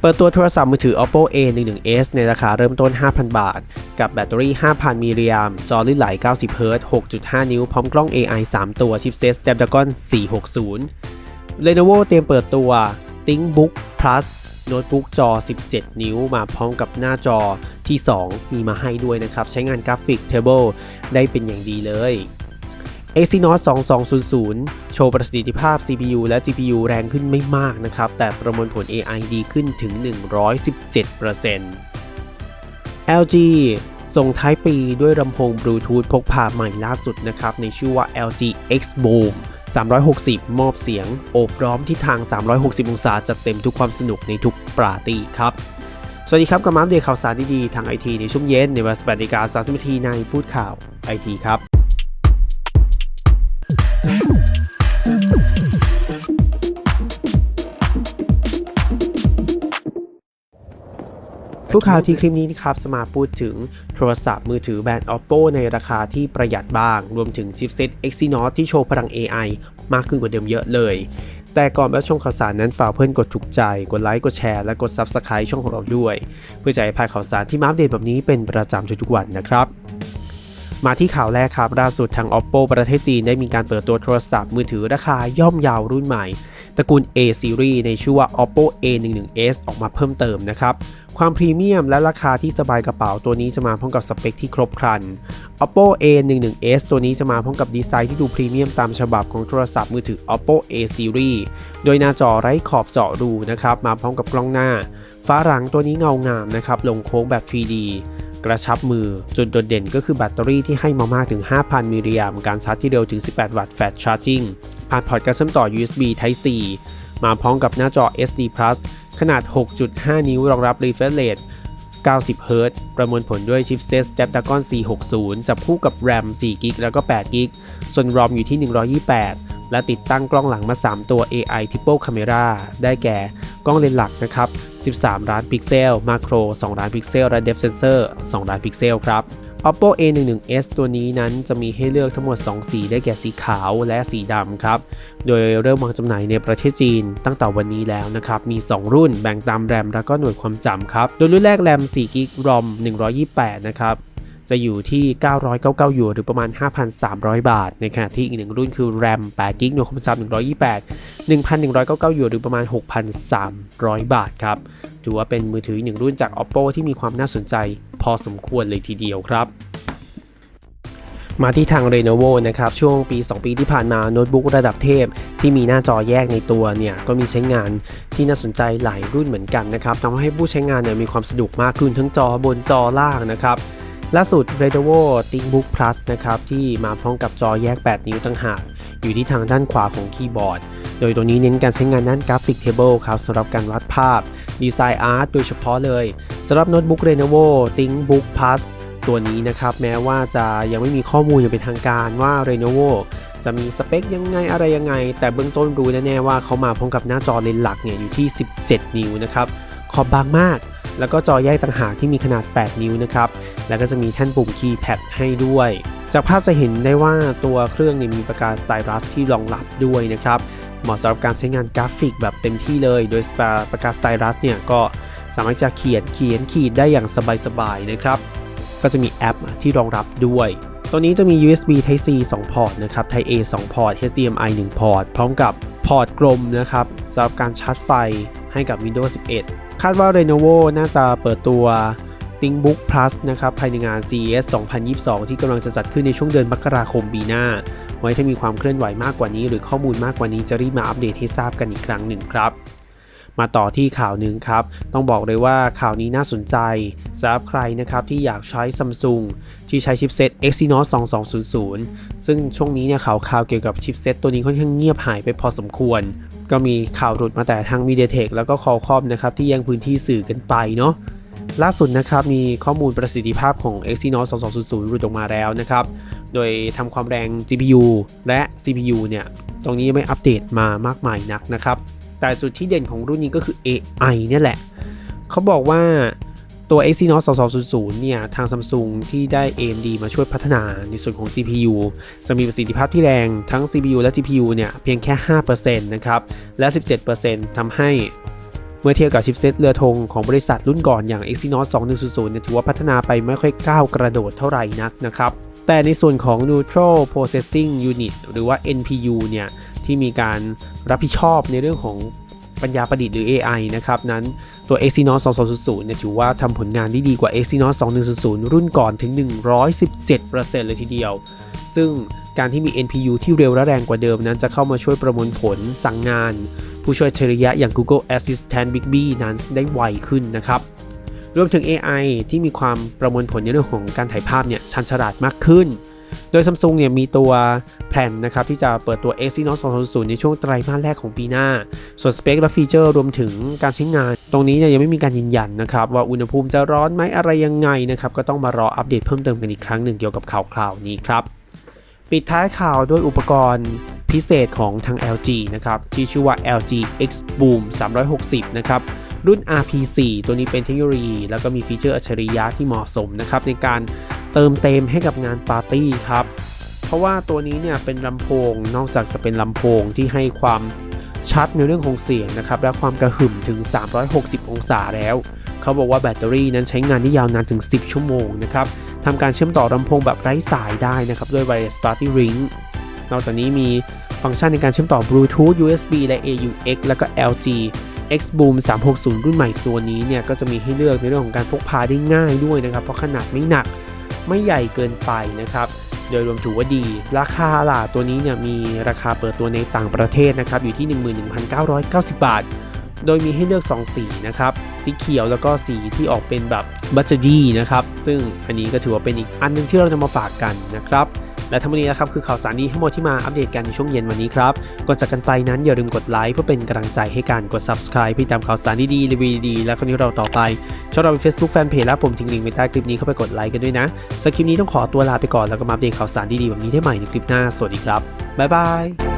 เปิดตัวโทรศัพท์มือถือ Oppo A11s ในราคาเริ่มต้น 5,000 บาท กับแบตเตอรี่ 5,000 มิลลิแอมป์จอลื่นไหล 90 เฮิรตซ์6.5 นิ้ว พร้อมกล้อง AI 3 ตัว ชิปเซต Snapdragon 460 Lenovo เตรียมเปิดตัว ThinkBook Plus โน้ตบุ๊กจอ 17 นิ้ว มาพร้อมกับหน้าจอที่ 2 มีมาให้ด้วยนะครับ ใช้งานกราฟิก Table ได้เป็นอย่างดีเลย Exynos 2200 โชว์ประสิทธิภาพ CPU และ GPU แรงขึ้นไม่มากนะครับ แต่ประมวลผล AI ดีขึ้นถึง 117% LG ส่งท้ายปีด้วยลำโพงบลูทูธพกพาใหม่ล่าสุดนะครับ ในชื่อว่า LG X Boom 360 มอบเสียง โอบล้อมที่ทาง 360 องศาจัดเต็มทุกความสนุกในทุกปราร์ตี้ครับ สวัสดีครับกับมาอัปเดตข่าวสารดีๆ ทางไอทีในช่วงเย็นในเวลา18นาฬิกา30นาทีในพูดข่าวไอทีครับ ผู้ข่าวที่คลิปนี้นะครับจะมาพูดถึงโทรศัพท์มือถือแบรนด์ Oppo ในราคาที่ประหยัดบ้าง รวมถึงชิปเซ็ต Exynos ที่โชว์พลัง AI มากขึ้นกว่าเดิมเยอะเลย แต่ก่อนไปรับชมข่าวสารนั้นฝากเพื่อนกดถูกใจ กดไลค์ กดแชร์ และกด Subscribe ช่องของเราด้วย เพื่อจะให้พาดข่าวสารที่มาอัปเดตแบบนี้เป็นประจำทุกๆวันนะครับ มาที่ข่าวแรกครับล่าสุดทาง Oppo ประเทศจีนได้มีการเปิดตัวโทรศัพท์มือถือราคาย่อมเยาวรุ่นใหม่ ตระกูล A Series ในชื่อว่า Oppo A11s ออกมาเพิ่มเติมนะครับ ความพรีเมียมและราคาที่สบายกระเป๋าตัวนี้จะมาพร้อมกับสเปคที่ครบครัน Oppo A11s ตัวนี้จะมาพร้อมกับดีไซน์ที่ดูพรีเมียมตามฉบับของโทรศัพท์มือถือ Oppo A Series โดยหน้าจอไร้ขอบเจาะรูนะครับมาพร้อมกับกล้องหน้า ฟ้าหลังตัวนี้เงางามนะครับลงโค้งแบบ 3D กระชับมือ จุดโดดเด่นก็คือแบตเตอรี่ที่ให้มามากถึง 5,000 มิลลิแอมป์การชาร์จที่เร็วถึง 18 วัตต์ Fast Charging ผ่านพอร์ตการเชื่อมต่อ USB Type C มาพร้อมกับหน้าจอ SD Plus ขนาด 6.5 นิ้วรองรับ refresh rate 90เฮิรตซ์ประมวลผลด้วยชิปเซต Snapdragon 460 จับคู่กับ RAM 4 g b แล้วก็8 g b ส่วน ROM อยู่ที่ 128 และติดตั้งกล้องหลังมา 3 ตัว AI Triple Camera ได้แก่ กล้องเลนส์หลักนะครับ 13 ล้านพิกเซล มาโคร 2 ล้านพิกเซล และ Depth Sensor 2ล้านพิกเซลครับ Oppo A11s ตัวนี้นั้นจะมีให้เลือกทั้งหมด 2 สีได้แก่สีขาวและสีดำครับ โดยเริ่มวางจำหน่ายในประเทศจีนตั้งแต่วันนี้แล้วนะครับ มี 2 รุ่นแบ่งตามแรมแล้วก็หน่วยความจำครับ โดยรุ่นแรกแรม4 g b ROM 128 นะครับ จะอยู่ที่ 999หยวนหรือประมาณ 5,300 บาทในขณะที่อีกหนึ่งรุ่นคือ RAM 8 g b หน่วยความจำ128 1,199หยวนหรือประมาณ 6,300 บาทครับ ถือว่าเป็นมือถือหนึ่งรุ่นจาก Oppo ที่มีความน่าสนใจพอสมควรเลยทีเดียวครับมาที่ทาง Lenovo นะครับ ช่วงปี 2 ปีที่ผ่านมาโน้ตบุ๊กระดับเทพ ที่มีหน้าจอแยกในตัวเนี่ย ก็มีใช้งานที่น่าสนใจหลายรุ่นเหมือนกันนะครับทำให้ผู้ใช้งานเนี่ยมีความสะดวกมากขึ้นทั้งจอบนจอล่างนะครับ ล่าสุด Lenovo ThinkBook Plus นะครับที่มาพร้อมกับจอแยก 8 นิ้วต่างหาก อยู่ที่ทางด้านขวาของคีย์บอร์ด โดยตัวนี้เน้นการใช้งานด้านกราฟิกเทเบิลครับสำหรับการวัดภาพ ดีไซน์อาร์ตโดยเฉพาะเลยสำหรับโน้ตบุ๊ก Lenovo ThinkBook Plus ตัวนี้นะครับแม้ว่าจะยังไม่มีข้อมูลอย่างเป็นทางการว่า Lenovo จะมีสเปคยังไงอะไรยังไง แต่เบื้องต้นรู้แน่ๆว่าเขามาพร้อมกับหน้าจอเลนส์หลักเนี่ยอยู่ที่ 17 นิ้วนะครับขอบบางมาก แล้วก็จอแยกต่างหากที่มีขนาด 8 นิ้วนะครับ แล้วก็จะมีแท่นปุ่มคีย์แพดให้ด้วย จากภาพจะเห็นได้ว่าตัวเครื่องเนี่ยมีปากกาสไตลัสที่รองรับด้วยนะครับ เหมาะสำหรับการใช้งานกราฟิกแบบเต็มที่เลย โดยปากกาสไตลัสเนี่ยก็สามารถจะเขียนเขียนขีดได้อย่างสบายๆนะครับ ก็จะมีแอปที่รองรับด้วยตัวนี้จะมี USB Type C 2 พอร์ตนะครับ Type A 2 พอร์ต HDMI 1 พอร์ต พร้อมกับพอร์ตกลมนะครับสำหรับการชาร์จไฟ ให้กับ Windows 11 คาดว่า Lenovo น่าจะเปิดตัว ThinkBook Plus นะครับภายในงาน CES 2022 ที่กำลังจะจัดขึ้นในช่วงเดือนมกราคมปีหน้า ไว้ถ้ามีความเคลื่อนไหวมากกว่านี้ หรือข้อมูลมากกว่านี้จะรีบมาอัปเดตให้ทราบกันอีกครั้งหนึ่งครับมาต่อที่ข่าวหนึ่งครับ ต้องบอกเลยว่าข่าวนี้น่าสนใจสำหรับใครนะครับที่อยากใช้ Samsung ที่ใช้ชิปเซ็ต Exynos 2200 ซึ่งช่วงนี้เนี่ยข่าวข่าวเกี่ยวกับชิปเซ็ตตัวนี้ค่อนข้างเงียบหายไปพอสมควร ก็มีข่าวหลุดมาแต่ทาง MediaTek แล้วก็ Qualcomm นะครับที่แย่งพื้นที่สื่อกันไปเนาะล่าสุดนะครับมีข้อมูลประสิทธิภาพของ Exynos 2200 หลุดออกมาแล้วนะครับ โดยทำความแรง GPU และ CPU เนี่ย ตรงนี้ไม่อัปเดตมามากมายนักนะครับ แต่จุดที่เด่นของรุ่นนี้ก็คือ AI เนี่ยแหละ เขาบอกว่า ตัว Exynos 2200 เนี่ย ทาง Samsung ที่ได้ AMD มาช่วยพัฒนาในส่วนของ CPU จะมีประสิทธิภาพที่แรงทั้ง CPU และ GPU เนี่ย เพียงแค่ 5%นะครับ และ 17%ทำให้เมื่อเทียบกับชิปเซตเรือธงของบริษัทรุ่นก่อนอย่าง Exynos 2100 เนี่ย ถือว่าพัฒนาไปไม่ค่อยก้าวกระโดดเท่าไหร่นักนะครับ แต่ในส่วนของ Neutral Processing Unit หรือว่า NPU เนี่ย ที่มีการรับผิดชอบในเรื่องของ ปัญญาประดิษฐ์หรือ AI นะครับนั้นตัว Exynos 2200เนี่ยถือว่าทำผลงานได้ดีกว่า Exynos 2100 รุ่นก่อนถึง 117%เลยทีเดียว ซึ่งการที่มี NPU ที่เร็วและแรงกว่าเดิมนั้นจะเข้ามาช่วยประมวลผลสั่งงาน ผู้ช่วยอัจฉริยะอย่าง Google Assistant Bixby นั้นได้ไวขึ้นนะครับรวมถึง AI ที่มีความประมวลผลในเรื่องของการถ่ายภาพเนี่ยชันฉลาดมากขึ้น โดย Samsung เนี่ยมีตัวแผนนะครับที่จะเปิดตัว Exynos 2000 ในช่วงไตรมาสแรกของปีหน้า ส่วนสเปคและฟีเจอร์รวมถึงการใช้งาน ตรงนี้เนี่ยยังไม่มีการยืนยันนะครับว่าอุณหภูมิจะร้อนไหมอะไรยังไงนะครับก็ต้องมารออัปเดตเพิ่มเติมกันอีกครั้งหนึ่งเกี่ยวกับข่าวคราวนี้ครับ ปิดท้ายข่าวด้วยอุปกรณ์พิเศษของทาง LG นะครับที่ชื่อว่า LG X Boom 360 นะครับ รุ่น RP4 ตัวนี้เป็นเทคโนโลยี แล้วก็มีฟีเจอร์อัจฉริยะที่เหมาะสมนะครับในการเติมเต็มให้กับงานปาร์ตี้ครับ เพราะว่าตัวนี้เนี่ยเป็นลำโพงนอกจากจะเป็นลำโพงที่ให้ความชัดในเรื่องของเสียงนะครับและความกระหึ่มถึง 360 องศาแล้ว เขาบอกว่าแบตเตอรี่นั้นใช้งานได้ยาวนานถึง 10 ชั่วโมงนะครับทำการเชื่อมต่อลำโพงแบบไร้สายได้นะครับด้วย Wireless Party Ring นอกจากนี้มีฟังก์ชันในการเชื่อมต่อ Bluetooth USB และ AUX แล้วก็ LG X Boom 360 รุ่นใหม่ตัวนี้เนี่ยก็จะมีให้เลือกในเรื่องของการพกพาได้ง่ายด้วยนะครับ เพราะขนาดไม่หนักไม่ใหญ่เกินไปนะครับโดยรวมถือว่าดี ราคาล่ะตัวนี้เนี่ยมีราคาเปิดตัวในต่างประเทศนะครับอยู่ที่ 11,990 บาท โดยมีให้เลือก 2 สีนะครับสีเขียวแล้วก็สีที่ออกเป็นแบบบัจดี้นะครับซึ่งอันนี้ก็ถือว่าเป็นอีกอันหนึงที่เราจะมาฝากกันนะครับ และทั้งหมดนี้นะครับคือข่าวสารดีทั้งหมดที่มาอัปเดตกันในช่วงเย็นวันนี้ครับก่อนจากกันไปนั้นอย่าลืมกดไลค์เพื่อเป็นกำลังใจให้กันกด subscribe เพื่อตามข่าวสารดีๆรีวิวดีๆและคนที่เราต่อไปชอบเราเป็น Facebook Fanpage และผมทิ้งลิงก์ไว้ใต้คลิปนี้เข้าไปกดไลค์กันด้วยนะสำหรับคลิปนี้ต้องขอตัวลาไปก่อนแล้วก็มาอัปเดตข่าวสารดีๆแบบนี้ได้ใหม่ในคลิปหน้าสวัสดีครับบ๊ายบาย